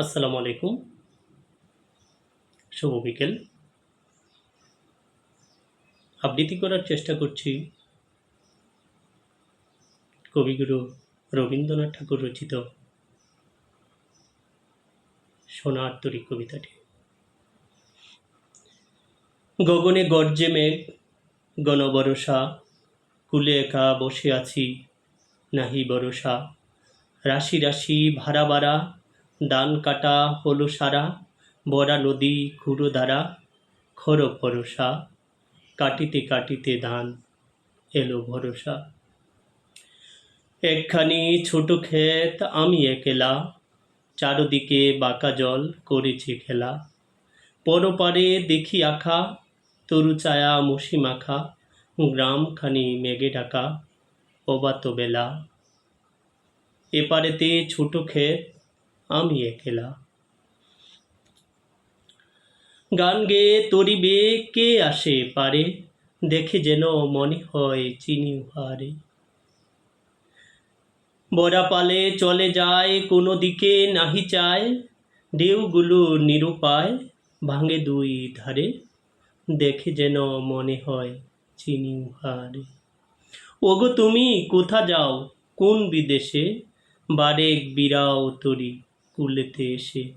আসসালামু আলাইকুম। শুভ বিকেল। আবৃত্তি করার চেষ্টা করছি কবিগুরু রবীন্দ্রনাথ ঠাকুর রচিত সোনার তরী কবিতাটি। গগনে গর্জে মেঘ, গণবরসা, কুলে একা বসে আছি, নাহি বরসা, রাশি রাশি ভাড়া বাড়া দান কাটা হলো সারা, বড়া নদী খুঁড়ো দ্বারা খর ভরসা, কাটিতে কাটিতে ধান এলো ভরসা। একখানি ছোট ক্ষেত আমি একেলা, চারদিকে বাঁকা জল করেছে খেলা। পরপারে দেখি আখা, তরু ছায়া মসি মাখা, গ্রামখানি মেঘে ঢাকা অবাত বেলা এপারেতে ছোট ক্ষেত আমি একেলা। গান গেয়ে তরিবে কে আসে পারে, দেখে যেন মনে হয় চিনি উহারে। বড়া পালে চলে যায়, কোনো দিকে নাহি চায়, ঢেউগুলো নিরুপায় ভাঙে দুই ধারে, দেখে যেন মনে হয় চিনি উহারে। ওগো তুমি কোথা যাও, কোন বিদেশে, বারেক বিরাও তরি। কুলেতে এসে।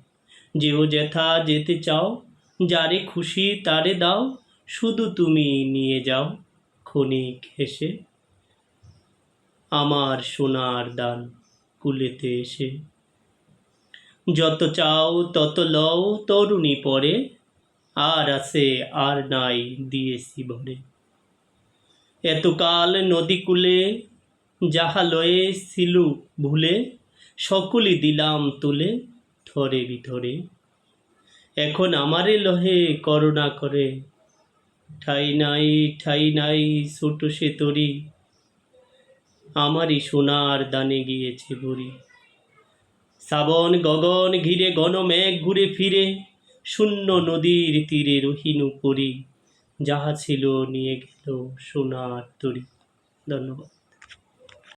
যেও যেথা যেতে চাও, যারে খুশি তারে দাও, শুধু তুমি নিয়ে যাও ক্ষণিক হেসে। আমার সোনার দান কুলেতে এসে। যত চাও তত লও তরুণী পরে, আর আছে আর নাই দিয়েছি ভরে। এতকাল নদী কূলে যাহা লয়ে ছিলু ভুলে সকলই দিলাম তুলে থরে বিথরে এখন আমারে লহে করুণা করে। ঠাই নাই ঠাই নাই, ছোট সে তরি। আমারই সোনার দানে গিয়েছে ভরি শ্রাবণ গগন ঘিরে ঘন মেঘ ঘুরে ফিরে, শূন্য নদীর তীরে রহিনু পরি। যাহা ছিল নিয়ে গেল সোনার তরি। ধন্যবাদ।